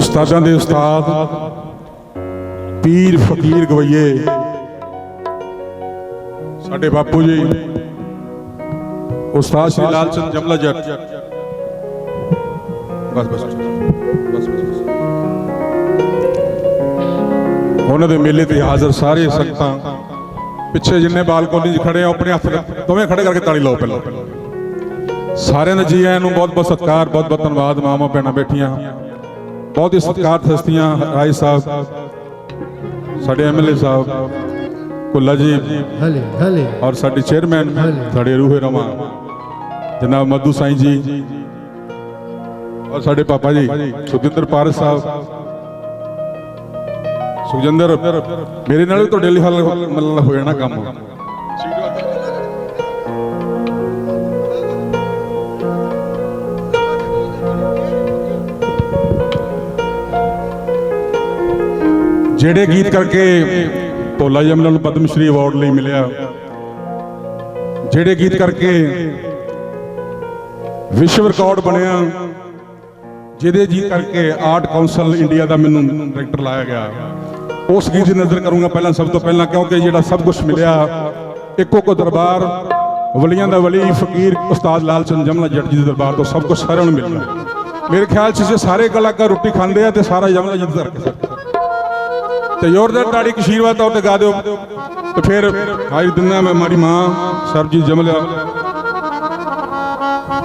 ਉਸਤਾਦਾਂ ਦੇ ਉਸਤਾਦ, ਪੀਰ ਫਕੀਰ ਗਵਈਏ, ਸਾਡੇ ਬਾਪੂ ਜੀ, ਉਸਤਾਦ ਸ਼੍ਰੀ ਲਾਲ ਚੰਦ ਜਮਲਾ ਜੱਟ। ਬਸ ਬਸ ਬਸ ਬਸ ਉਹਨਾਂ ਦੇ ਮੇਲੇ ਤੇ ਹਾਜ਼ਰ ਸਾਰੇ ਸੰਗਤਾਂ, ਪਿੱਛੇ ਜਿੰਨੇ ਬਾਲਕੋਨੀ 'ਚ ਖੜੇ ਆ ਆਪਣੇ ਹੱਥ ਦੋਵੇਂ ਖੜੇ ਕਰਕੇ ਤਾੜੀ ਲਾਓ ਪਹਿਲਾਂ। ਸਾਰਿਆਂ ਦਾ ਜੀ ਆਇਆਂ ਨੂੰ ਬਹੁਤ ਬਹੁਤ ਸਤਿਕਾਰ ਬਹੁਤ ਬਹੁਤ ਧੰਨਵਾਦ ਮਾਮਾ ਭੈਣਾਂ ਬੈਠੀਆਂ। ਬਹੁਤ ਹੀ ਸਤਿਕਾਰਤ ਹਸਤੀਆਂ ਰਾਏ ਸਾਹਿਬ ਸਾਡੇ ਐਮਐਲਏ ਸਾਹਿਬ ਕੁੱਲਾ ਜੀ ਹਲੇ ਹਲੇ। ਔਰ ਸਾਡੇ ਚੇਅਰਮੈਨ ਸਾਡੇ ਰੂਹੇ ਰਮਾ ਜਨਾਬ ਮਧੂ ਸਾਈਂ ਜੀ ਔਰ ਸਾਡੇ ਪਾਪਾ ਜੀ ਸੁਖਿੰਦਰ ਪਾਰਸ ਸਾਹਿਬ। ਸੁਖਜਿੰਦਰ ਮੇਰੇ ਨਾਲ ਵੀ ਤੁਹਾਡੇ ਲਈ ਹੱਲ ਮਤਲਬ ਹੋ ਜਾਣਾ ਕੰਮ। ਜਿਹੜੇ ਗੀਤ ਕਰਕੇ ਭੋਲਾ ਜਮਲਾ ਨੂੰ ਪਦਮ ਸ਼੍ਰੀ ਅਵਾਰਡ ਲਈ ਮਿਲਿਆ, ਜਿਹੜੇ ਗੀਤ ਕਰਕੇ ਵਿਸ਼ਵ ਰਿਕਾਰਡ ਬਣਿਆ, ਜਿਹਦੇ ਜੀ ਕਰਕੇ ਆਰਟ ਕਾਉਂਸਲ ਇੰਡੀਆ ਦਾ ਮੈਨੂੰ ਡਾਇਰੈਕਟਰ ਲਾਇਆ ਗਿਆ। ਉਸ ਗੀਤ ਦੀ ਨਜ਼ਰ ਕਰੂੰਗਾ ਪਹਿਲਾਂ ਸਭ ਤੋਂ ਪਹਿਲਾਂ, ਕਿਉਂਕਿ ਜਿਹੜਾ ਸਭ ਕੁਝ ਮਿਲਿਆ, ਇੱਕੋ ਕੋ ਦਰਬਾਰ, ਵਲੀਆਂ ਦਾ ਵਲੀ ਫਕੀਰ ਉਸਤਾਦ ਲਾਲ ਚੰਦ ਜਮਲਾ ਜੱਟ ਜੀ ਦੇ ਦਰਬਾਰ ਤੋਂ ਸਭ ਕੁਝ ਸਾਰਿਆਂ ਨੂੰ ਮਿਲਣਾ ਮੇਰੇ ਖਿਆਲ 'ਚ ਜੇ ਸਾਰੇ ਕਲਾਕਾਰ ਰੋਟੀ ਖਾਂਦੇ ਆ ਤੇ ਸਾਰਾ ਜਮਲਾ ਜੀ ਦਾ ਕਰਕੇ ਤੇ ਜ਼ੋਰਦਾਰ ਤਾੜੀ ਕਸ਼ੀਰਵਾਦ ਤੌਰ ਤੇ ਗਾ ਦਿਓ। ਤੇ ਫਿਰ ਹਾਈ ਦਿਨਾ ਮੈਂ ਮਾਰੀ ਮਾਂ, ਸਰਬਜੀਤ ਜਮਲਿਆ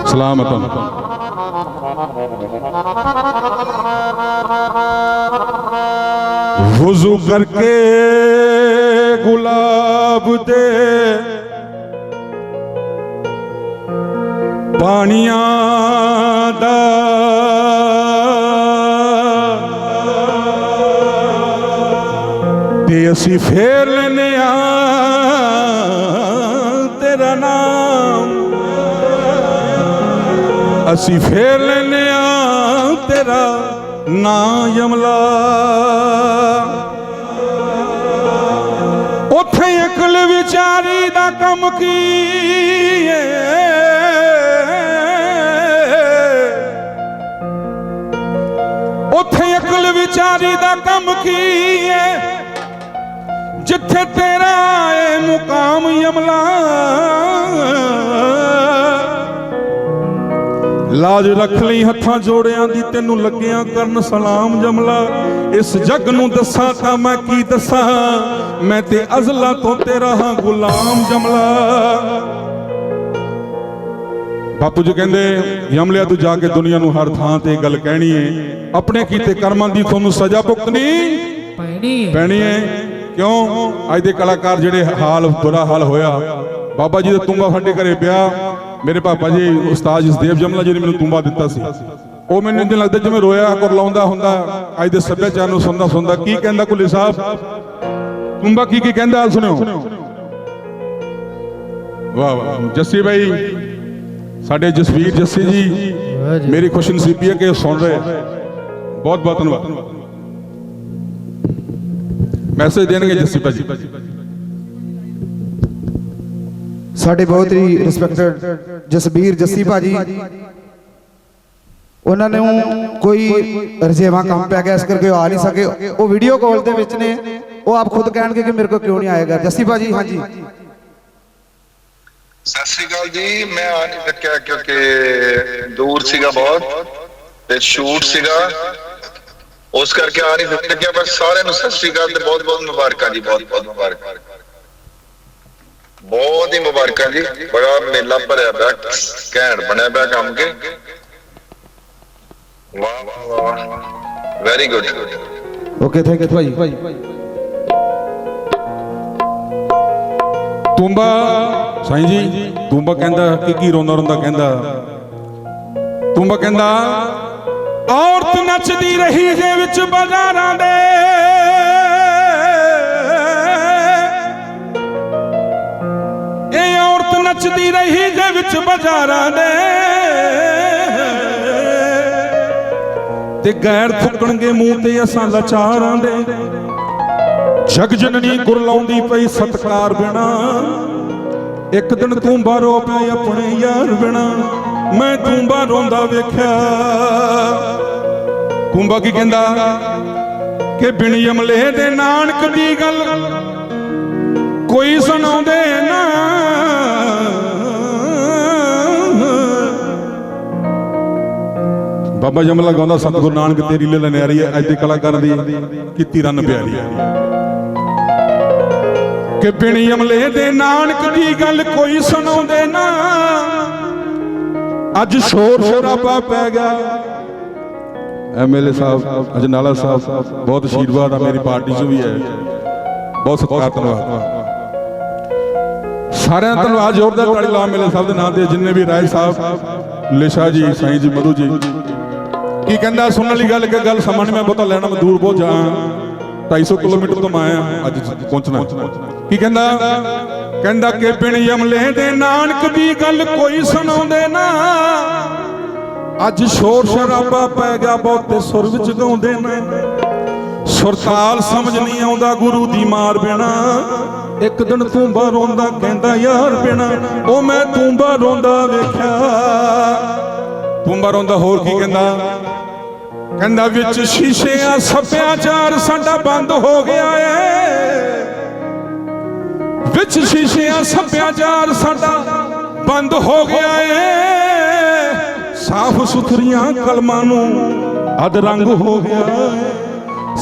ਸਲਾਮਤਨ ਵਜ਼ੂ ਕਰਕੇ ਗੁਲਾਬ ਦੇ ਪਾਣੀਆਂ ਦਾ ਤੇ ਅਸੀਂ ਫੇਰ ਲੈਨੇ ਆ ਤੇਰਾ ਨਾਮ। ਅਸੀਂ ਫੇਰ ਲੈਨੇ ਆ ਤੇਰਾ ਨਾਂ ਯਮਲਾ। ਉੱਥੇ ਅਕਲ ਵਿਚਾਰੀ ਦਾ ਕੰਮ ਕੀ ਏ? ਉੱਥੇ ਅਕਲ ਵਿਚਾਰੀ ਦਾ ਕੰਮ ਕੀ ਹੈ ਜਿੱਥੇ ਤੇਰਾ ਏ ਮੁਕਾਮ ਯਮਲਾ। ਲਾਜ ਰੱਖ ਲਈ ਹੱਥਾਂ ਜੋੜਿਆਂ ਦੀ ਤੈਨੂੰ ਲੱਗਿਆਂ ਕਰਨ ਸਲਾਮ ਜਮਲਾ ਇਸ ਜੱਗ ਨੂੰ ਦੱਸਾਂ ਤਾਂ ਮੈਂ ਕੀ ਦੱਸਾਂ? ਮੈਂ ਤੇ ਅਜ਼ਲਾ ਤੋਂ ਤੇਰਾ ਹਾਂ ਗੁਲਾਮ ਜਮਲਾ ਬਾਪੂ ਜੀ ਕਹਿੰਦੇ ਯਮਲਿਆ ਤੂੰ ਜਾ ਕੇ ਦੁਨੀਆ ਨੂੰ ਹਰ ਥਾਂ ਤੇ ਗੱਲ ਕਹਿਣੀ ਏ। ਆਪਣੇ ਕੀਤੇ ਕਰਮਾਂ ਦੀ ਤੁਹਾਨੂੰ ਸਜ਼ਾ ਭੁਗਤਣੀ ਪੈਣੀ ਪੈਣੀ ਹੈ ਕਿਉਂ? ਅੱਜ ਦੇ ਕਲਾਕਾਰ ਜਿਹੜੇ ਹਾਲ ਬੁਰਾ ਹਾਲ ਹੋਇਆ। ਬਾਬਾ ਜੀ ਦਾ ਤੁੰਬਾ ਸਾਡੇ ਘਰੇ ਪਿਆ। ਮੇਰੇ ਪਾਪਾ ਜੀ ਉਸਤਾਦ ਜਸਦੇਵ ਜਮਲਾ ਜੀ ਨੇ ਮੈਨੂੰ ਤੁੰਬਾ ਦਿੱਤਾ ਸੀ। ਉਹ ਮੈਨੂੰ ਇੰਜ ਲੱਗਦਾ ਜਿਵੇਂ ਰੋਇਆ ਕੁਰਲਾਉਂਦਾ ਹੁੰਦਾ। ਅੱਜ ਦੇ ਸੱਭਿਆਚਾਰ ਨੂੰ ਸੁਣਦਾ ਸੁਣਦਾ ਕੀ ਕਹਿੰਦਾ ਕੁੱਲੀ ਸਾਹਿਬ? ਤੁੰਬਾ ਕੀ ਕੀ ਕਹਿੰਦਾ ਸੁਣਿਓ। ਵਾਹ ਵਾਹ ਜੱਸੀ ਭਾਈ ਸਾਡੇ ਜਸਵੀਰ ਜੱਸੀ ਜੀ। ਮੇਰੀ ਖੁਸ਼ਨਸੀਬੀ ਹੈ ਕਿ ਸੁਣ ਰਹੇ ਬਹੁਤ ਬਹੁਤ ਧੰਨਵਾਦ। ਮੈਸੇਜ ਦੇਣਗੇ ਜੱਸੀ ਭਾਜੀ। ਸਾਡੇ ਬਹੁਤ ਹੀ ਰਿਸਪੈਕਟਡ ਜਸਬੀਰ ਜੱਸੀ ਭਾਜੀ। ਉਹਨਾਂ ਨੂੰ ਕੋਈ ਰਜੇਵਾ ਕੰਮ ਪੈ ਗਿਆ ਇਸ ਕਰਕੇ ਉਹ ਆ ਨਹੀਂ ਸਕੇ। ਉਹ ਵੀਡੀਓ ਕਾਲ ਦੇ ਵਿੱਚ ਨੇ। ਉਹ ਆਪ ਖੁਦ ਕਹਿਣਗੇ ਕਿ ਮੇਰੇ ਕੋਲ ਕਿਉਂ ਨਹੀਂ ਆਏਗਾ। ਜੱਸੀ ਭਾਜੀ ਹਾਂਜੀ। ਸਤਿ ਸ਼੍ਰੀ ਅਕਾਲ ਜੀ। ਮੈਂ ਆ ਨਹੀਂ ਸਕਿਆ ਕਿਉਂਕਿ ਦੂਰ ਸੀਗਾ ਬਹੁਤ ਤੇ ਸ਼ੂਟ ਸੀਗਾ। ਉਸ ਕਰਕੇ ਆ ਨਹੀਂ ਸਕਿਆ ਪਰ ਸਾਰਿਆਂ ਨੂੰ ਸਤਿ ਸ਼੍ਰੀ ਅਕਾਲ ਤੇ ਬਹੁਤ ਬਹੁਤ ਮੁਬਾਰਕਾਂ ਜੀ ਬਹੁਤ ਬਹੁਤ ਮੁਬਾਰਕਾਂ। ਬਹੁਤ ਹੀ ਮੁਬਾਰਕਾਂ ਜੀ ਬੜਾ ਮੇਲਾ ਭਰਿਆ ਪਿਆ ਘੈਂਟ ਬਣਿਆ ਪਿਆ ਕੰਮ ਕੇ। ਵਾਹ ਵਾਹ ਵਾਹ। Very good okay thank you ਭਾਜੀ ਤੁੰਬਾ ਸਾਈਂ ਜੀ ਤੁੰਬਾ ਕਹਿੰਦਾ ਕਿ ਕੀ ਰੋਂਦਾ ਰੋਂਦਾ ਕਹਿੰਦਾ। ਤੁੰਬਾ ਕਹਿੰਦਾ ਔਰਤ ਨੱਚਦੀ ਰਹੀ ਜੇ ਵਿੱਚ ਬਾਜ਼ਾਰਾਂ ਦੇ। ਇਹ ਔਰਤ ਨੱਚਦੀ ਰਹੀ ਜੇ ਵਿੱਚ ਬਾਜ਼ਾਰਾਂ ਦੇ। ਤੇ ਗੈਰ ਥੁੱਕਣਗੇ ਮੂੰਹ ਤੇ ਅਸਾਂ ਲਾਚਾਰਾਂ ਦੇ। ਜਗ ਜਨਨੀ ਗੁਰ ਲਾਉਂਦੀ ਪਈ ਸਤਕਾਰ ਬਿਨਾ। ਇੱਕ ਦਿਨ ਤੂੰ ਬਾਹਰੋਂ ਪਿਆ ਆਪਣੇ ਯਾਰ ਬਿਨਾ। ਮੈਂ ਤੂੰ ਰੋਂਦਾ ਵੇਖਿਆ। ਪੂੰਬਾ ਕੀ ਕਹਿੰਦਾ? ਕਿ ਬਿਨ ਅਮਲੇ ਦੇ ਨਾਨਕ ਦੀ ਗੱਲ ਕੋਈ ਸੁਣਾਉਂਦੇ ਨਾ। ਬਾਬਾ ਜਮਲਾ ਗਾਉਂਦਾ, ਸਤਿਗੁਰੂ ਨਾਨਕ, ਤੇਰੀ ਲੀਲਾ ਨਿਆਰੀ ਹੈ। ਅੱਜ ਦੇ ਕਲਾਕਾਰਾਂ ਦੀ ਕੀਤੀ ਰਨ ਪਿਆਰੀ ਕਿ ਬਿਨ ਅਮਲੇ ਦੇ ਨਾਨਕ ਦੀ ਗੱਲ ਕੋਈ ਸੁਣਾਉਂਦੇ ਨਾ। ਅੱਜ ਸ਼ੋਰ ਸ਼ਰਾਬਾ ਪੈ ਗਿਆ। ਐਮਐਲਏ ਸਾਹਿਬ, ਅਜਨਾਲਾ ਸਾਹਿਬ, ਬਹੁਤ ਆਸ਼ੀਰਵਾਦ ਆ, ਮੇਰੀ ਪਾਰਟੀ 'ਚ ਵੀ ਹੈ। ਬਹੁਤ ਸਤਿਕਾਰ ਧੰਨਵਾਦ। ਸਾਰਿਆਂ ਦਾ ਧੰਨਵਾਦ, ਜ਼ੋਰਦਾਰ ਤਾੜੀ ਲਾ ਐਮਐਲਏ ਸਾਹਿਬ ਦੇ ਨਾਂ ਤੇ, ਜਿੰਨੇ ਵੀ ਰਾਏ ਸਾਹਿਬ, ਲਿਸ਼ਾ ਜੀ, ਸਾਈਂ ਜੀ, ਮਧੂ ਜੀ। ਕੀ ਕਹਿੰਦਾ, ਸੁਣਨ ਵਾਲੀ ਗੱਲ ਕਿ ਗੱਲ ਸਮਾਂ ਨਹੀਂ ਮੈਂ ਬਹੁਤਾ ਲੈਣਾ, ਮੈਂ ਦੂਰ ਬਹੁਤ ਜਾ 250 ਕਿਲੋਮੀਟਰ ਤੋਂ ਮੈਂ ਆਇਆ, ਅੱਜ ਪਹੁੰਚਣਾ। ਕੀ ਕਹਿੰਦਾ? ਕਹਿੰਦਾ ਕਿ ਬਿਨ ਯਮਲੇ ਦੇ ਨਾਨਕ ਦੀ ਗੱਲ ਕੋਈ ਸੁਣਾਉਂਦੇ ਨਾ। ਅੱਜ ਸ਼ੋਰ ਸ਼ਰਾਬਾ ਪੈ ਗਿਆ, ਬਹੁਤੇ ਸੁਰ ਵਿੱਚ ਗਾਉਂਦੇ ਨੇ। ਸੁਰਤਾਲ ਸਮਝ ਨਹੀਂ ਆਉਂਦਾ ਗੁਰੂ ਦੀ ਮਾਰ ਬਿਨਾ। ਇੱਕ ਦਿਨ ਤੂੰਬਾ ਰੋਂਦਾ, ਕਹਿੰਦਾ ਯਾਰ ਬਿਨਾ। ਉਹ ਮੈਂ ਤੂੰਬਾ ਰੋਂਦਾ ਵੇਖਿਆ। ਤੂੰਬਾ ਰੋਂਦਾ ਹੋਰ ਕੀ ਕਹਿੰਦਾ? ਕਹਿੰਦਾ ਵਿੱਚ ਸ਼ੀਸ਼ੇ ਸ਼ੀਸ਼ਿਆਂ ਸੱਭਿਆਚਾਰ ਸਾਡਾ ਬੰਦ ਹੋ ਗਿਆ ਏ। ਵਿੱਚ ਸ਼ੀਸ਼ਿਆਂ ਸੱਭਿਆਚਾਰ ਸਾਡਾ ਬੰਦ ਹੋ ਗਿਆ ਏ। ਸਾਫ਼ ਸੁਥਰੀਆਂ ਕਲਮਾਂ ਨੂੰ ਅਦ ਰੰਗ ਹੋ ਗਿਆ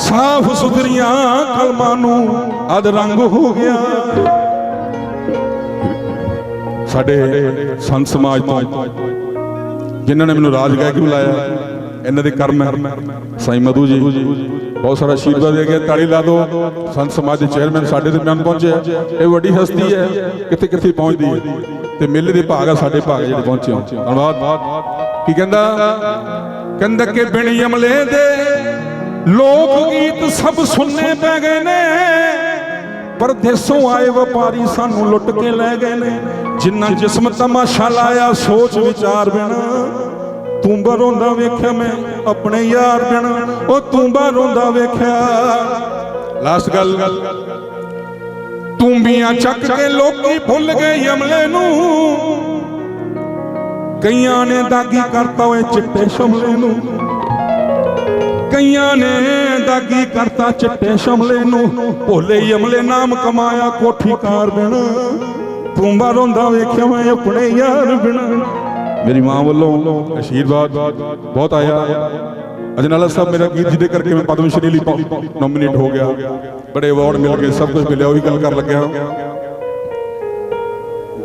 ਸਾਫ਼ ਸੁਥਰੀਆਂ ਕਲਮਾਂ ਨੂੰ ਅਦ ਰੰਗ ਹੋ ਗਿਆ ਸਾਡੇ ਸੰਤ ਸਮਾਜ ਤੋਂ ਜਿਨ੍ਹਾਂ ਨੇ ਮੈਨੂੰ ਰਾਜ ਕਹਿ ਗਾਇਕ ਬੁਲਾਇਆ, ਇਹਨਾਂ ਦੇ ਕਰਮ ਹੈ। ਸਾਈਂ ਮਧੂ ਜੀ। ਬਹੁਤ ਸਾਰਾ ਆਸ਼ੀਰਵਾਦ ਦੇ ਗਿਆ ਤਾੜੀ ਲਾ ਦਿਓ। ਸੰਤ ਸਮਾਜ ਦੇ ਚੇਅਰਮੈਨ ਸਾਡੇ ਤੇ ਮੈਂ ਪਹੁੰਚੇ ਇਹ ਵੱਡੀ ਹਸਤੀ ਹੈ ਕਿੱਥੇ ਕਿੱਥੇ ਪਹੁੰਚਦੀ ਹੈ। ਤੇ ਮੇਲੇ ਦੇ ਭਾਗ ਆ, ਸਾਡੇ ਭਾਗ ਜਿਹੜੇ ਪਹੁੰਚੇ ਹੋ ਧੰਨਵਾਦ। ਕੀ ਕਹਿੰਦਾ? ਕਹਿੰਦਾ ਕਿ ਬਿਨ ਯਮਲੇ ਦੇ ਲੋਕ ਗੀਤ ਸਭ ਸੁਣਨੇ ਪੈ ਗਏ ਨੇ। ਪਰਦੇਸੋਂ ਆਏ ਵਪਾਰੀ ਸਾਨੂੰ ਲੁੱਟ ਕੇ ਲੈ ਗਏ ਨੇ। ਜਿੰਨਾ ਜਿਸਮ ਤਮਾਸ਼ਾ ਲਾਇਆ, ਸੋਚ ਵਿਚਾਰ ਬਿਨਾ ਤੂੰਬਾ ਰੋਂਦਾ ਵੇਖਿਆ ਮੈਂ ਆਪਣੇ ਯਾਰ ਬਿਨਾ ਉਹ ਤੂੰਬਾ ਰੋਂਦਾ ਵੇਖਿਆ। ਲਾਸਟ ਗੱਲ। ਤੂੰਬੀਆਂ ਚੱਕ ਕੇ ਲੋਕੀ ਭੁੱਲ ਗਏ ਯਮਲੇ ਨੂੰ। ਕਈਆਂ ਨੇ ਦਾਗੀ ਕਰਤਾ ਓਏ ਚਿੱਟੇ ਸ਼ਮਲੇ ਨੂੰ। ਕਈਆਂ ਨੇ ਦਾਗੀ ਕਰਤਾ ਚਿੱਟੇ ਸ਼ਮਲੇ ਨੂੰ। ਭੋਲੇ ਯਮਲੇ ਨਾਮ ਕਮਾਇਆ ਕੋਠੀ ਕਾਰ ਬਿਨ। ਤੂੰਬਾ ਰੋਂਦਾ ਵੇਖਿਆ ਮੈਂ ਆਪਣੇ ਯਾਰ ਬਿਨ। ਮੇਰੀ ਮਾਂ ਵੱਲੋਂ ਆਸ਼ੀਰਵਾਦ ਬਹੁਤ ਆਇਆ। ਅਜਨਾਲਾ ਸਾਹਿਬ ਮੇਰਾ ਗੀਤ ਜਿਹਦੇ ਕਰਕੇ ਮੈਂ ਪਦਮ ਸ਼੍ਰੀ ਲਈ ਨੋਮੀਨੇਟ ਹੋ ਗਿਆ। ਬੜੇ ਅਵਾਰਡ ਮਿਲ ਗਏ, ਸਭ ਕੁਝ ਮਿਲਿਆ, ਉਹੀ ਗੱਲ ਕਰ ਲੱਗਿਆ।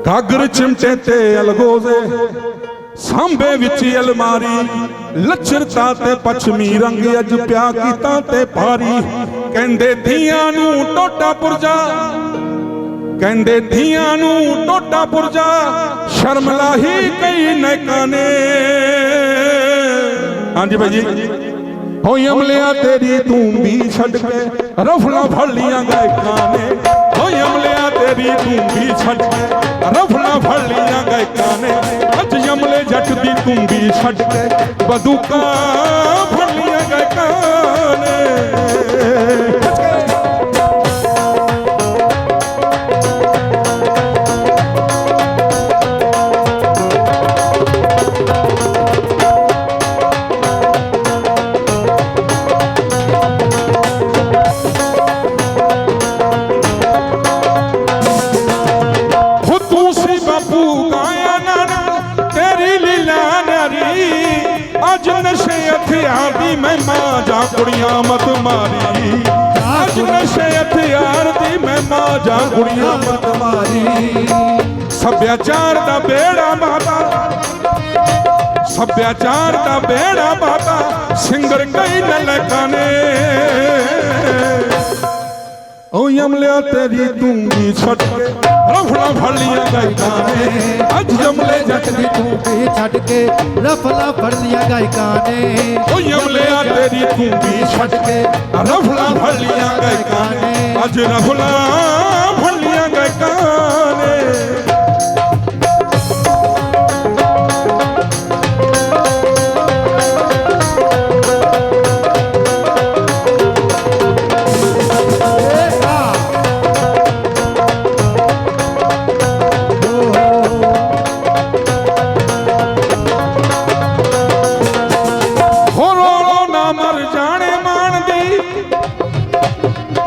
ਗਾਗਰ ਚਿਮਟੇ ਤੇ ਅਲਗੋਜ਼ੇ ਸਾਂਬੇ ਵਿੱਚ ਅਲਮਾਰੀ ਲੱਚਰਤਾ ਤੇ ਪਛਮੀ ਰੰਗ ਅੱਜ ਪਿਆ ਕੀਤਾ ਤੇ ਭਾਰੀ। ਕਹਿੰਦੇ ਧੀਆਂ ਨੂੰ ਟੋਟਾ ਪੁਰਜਾ, ਕਹਿੰਦੇ ਧੀਆਂ ਨੂੰ ਟੋਟਾ ਪੁਰਜਾ ਸ਼ਰਮ ਲਾਹੀ ਕਈ ਨੈਕਾਂ ਨੇ ਹਾਂਜੀ ਭਾਈ ਜੀ। ਹੋਈ ਅਮਲਿਆ ਤੇਰੀ ਤੂੰ ਵੀ ਛੱਡ ਕੇ। ਰਫਲਾ ਫੜ ਲੀਆਂ ਗਾਇਕਾਂ ਨੇ। ਹੋਈ ਅਮਲਿਆ ਤੇਰੀ ਤੂੰ ਵੀ ਛੱਡ ਕੇ। ਰਫਲਾ ਫੜ ਲੀਆਂ ਗਾਇਕਾਂ ਨੇ। ਅੱਜ ਅਮਲੇ ਜੱਟ ਦੀ ਤੂੰ ਵੀ ਛੱਡ ਕੇ। ਬਦੂਕਾ ਫੜ ਲੀਆਂ ਗਾਇਕਾਂ ਨੇ। ਹਥਿਆਰ ਦੀ ਮਹਿਮਾ ਜਾਂ ਕੁੜੀਆਂ ਮਤ ਮਾਰੀ। ਅੱਜ ਨਸ਼ੇ ਹਥਿਆਰ ਦੀ ਮਹਿਮਾ ਜਾਂ ਕੁੜੀਆਂ ਮਤ ਮਾਰੀ। ਸੱਭਿਆਚਾਰ ਦਾ ਬੇੜਾ ਮਾਤਾ, ਸੱਭਿਆਚਾਰ ਦਾ ਬੇੜਾ ਮਾਤਾ, ਸਿੰਗਰ ਕਈ ਨਲਕਾਂ ਨੇ ਓ ਯਮਲਿਆ ਤੇਰੀ ਤੂੰ ਛੱਡ ਕੇ ਰਫਲਾ ਫੜੀਆਂ ਗਾਇਕਾਂ ਨੇ। ਅੱਜ ਜਮਲੇ ਜੱਟ ਦੀ ਤੂੰਗੀ ਛੱਡ ਕੇ ਰਫਲਾ ਫੜ ਲਿਆ ਗਾਇਕਾਂ ਨੇ। ਓ ਯਮਲਿਆ ਤੇਰੀ ਤੂੰਗੀ ਛੱਡ ਕੇ ਰਫਲਾ ਫੜੀਆਂ ਗਾਇਕਾਂ ਨੇ। ਅੱਜ ਰਫਲਾ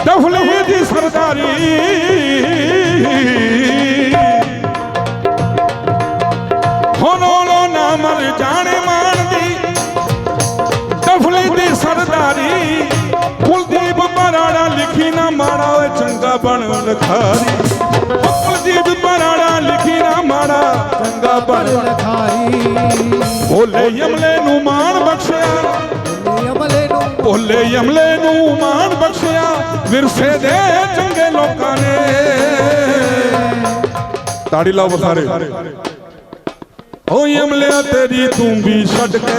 ਦਫਲੀ ਦੀ ਸਰਦਾਰੀ ਹੋਨੋਲੋ ਨਾ ਮਰ ਜਾਣੇ ਮਾਨ ਦੀ ਦਫਲੀ ਸਰਦਾਰੀ। ਕੁਲਦੀਪ ਪਰਾੜਾ ਲਿਖੀ ਨਾ ਮਾੜਾ ਚੰਗਾ ਬਣ ਲਖਾਰੀ। ਕੁਲਦੀਪ ਲਿਖੀ ਨਾ ਮਾੜਾ ਚੰਗਾ ਬਣ ਲਖਾਰੀ। ਭੋਲੇ ਯਮਲੇ ਨੂੰ ਮਾਣ ਬਖਸ਼ਿਆ। ਭੋਲੇ ਯਮਲੇ ਨੂੰ ਮਾਣ ਬਖਸ਼ਿਆ। ਵਿਰਸੇ ਦੇ ਚੰਗੇ ਲੋਕਾਂ ਨੇ। ਤਾੜੀ ਲਾਓ ਸਾਰੇ ਓ ਯਮਲਿਆ ਤੇਰੀ ਤੂੰ ਵੀ ਛੱਡ ਕੇ।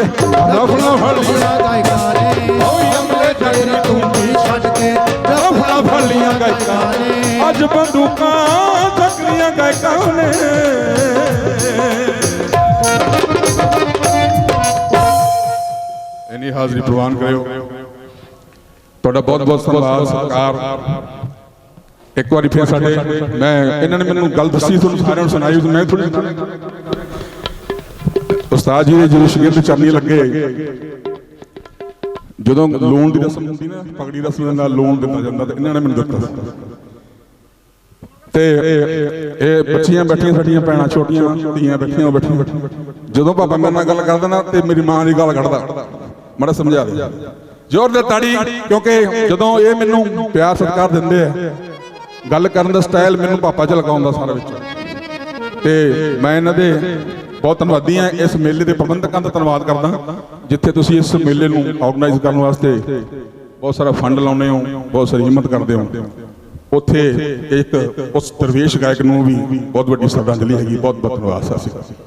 ਰਫਲਾ ਫੜੀਆਂ ਫੜੀਆਂ ਗਾਇਕਾਂ ਨੇ। ਓ ਯਮਲੇ ਤੇਰੀ ਤੂੰ ਵੀ ਛੱਡ ਕੇ। ਰਫਲਾ ਫੜੀਆਂ ਗਾਇਕਾਂ। ਨੇ ਅੱਜ ਬੰਦੂਕਾਂ ਚੱਕਰੀਆਂ ਗਾਇਕਾਂ ਨੇ। ਇਨੀ ਹਾਜ਼ਰੀ ਪ੍ਰਵਾਨ ਕਰਿਓ। ਤੁਹਾਡਾ ਬਹੁਤ ਬਹੁਤ ਧੰਨਵਾਦ, ਸਰਕਾਰ। ਇੱਕ ਵਾਰੀ ਫਿਰ ਸਾਡੇ, ਮੈਂ, ਇਹਨਾਂ ਨੇ ਮੈਨੂੰ ਗੱਲ ਦੱਸੀ, ਤੁਹਾਨੂੰ ਸਾਰਿਆਂ ਨੂੰ ਸੁਣਾਈ ਮੈਂ ਥੋੜੀ ਉਸਤਾਦ ਜੀ ਦੇ ਜਦੋਂ ਸ਼ਗਿਰਦ ਚਰਨੀ ਲੱਗੇ, ਜਦੋਂ ਲੋਨ ਦੀ ਰਸਮ ਹੁੰਦੀ ਨਾ, ਪਗੜੀ ਰਸਮ ਦੇ ਨਾਲ ਲੋਨ ਦਿੱਤਾ ਜਾਂਦਾ ਤੇ ਇਹਨਾਂ ਨੇ ਮੈਨੂੰ ਦਿੱਤਾ। ਤੇ ਇਹ ਬੱਚੀਆਂ ਬੈਠੀਆਂ ਸਾਡੀਆਂ, ਭੈਣਾਂ ਛੋਟੀਆਂ, ਧੀਆਂ ਬੈਠੀਆਂ, ਉਹ ਬੈਠੀਆਂ। ਜਦੋਂ ਪਾਪਾ ਮੇਰੇ ਨਾਲ ਗੱਲ ਕਰਦਾ ਨਾ, ਤੇ ਮੇਰੀ ਮਾਂ ਦੀ ਗੱਲ ਕੱਢਦਾ। ਮੜਾ ਸਮਝਾ ਦੇ। ਜ਼ੋਰ ਦੇ ਤਾੜੀ, ਕਿਉਂਕਿ ਜਦੋਂ ਇਹ ਮੈਨੂੰ ਪਿਆਰ ਸਤਿਕਾਰ ਦਿੰਦੇ ਆ, ਗੱਲ ਕਰਨ ਦਾ ਸਟਾਈਲ ਮੈਨੂੰ ਪਾਪਾ ਚ ਲਗਾਉਂਦਾ ਸਾਰਾ ਵਿੱਚ। ਤੇ ਮੈਂ ਇਹਨਾਂ ਦੇ ਬਹੁਤ ਧੰਨਵਾਦੀ ਹਾਂ, ਇਸ ਮੇਲੇ ਦੇ ਪ੍ਰਬੰਧਕਾਂ ਦਾ ਧੰਨਵਾਦ ਕਰਦਾ ਜਿੱਥੇ ਤੁਸੀਂ ਇਸ ਮੇਲੇ ਨੂੰ ਆਰਗੇਨਾਈਜ਼ ਕਰਨ ਵਾਸਤੇ ਬਹੁਤ ਸਾਰਾ ਫੰਡ ਲਾਉਨੇ ਹੋ, ਬਹੁਤ ਸਾਰੀ ਹਿੰਮਤ ਕਰਦੇ ਹੋ। ਉੱਥੇ ਇੱਕ ਉਸ ਦਰਵੇਸ਼ ਗਾਇਕ ਨੂੰ ਵੀ ਬਹੁਤ ਵੱਡੀ ਸ਼ਰਧਾਂਜਲੀ ਹੈਗੀ ਬਹੁਤ ਬਹੁਤ ਧੰਨਵਾਦ, ਸਤਿ ਸ਼੍ਰੀ ਅਕਾਲ।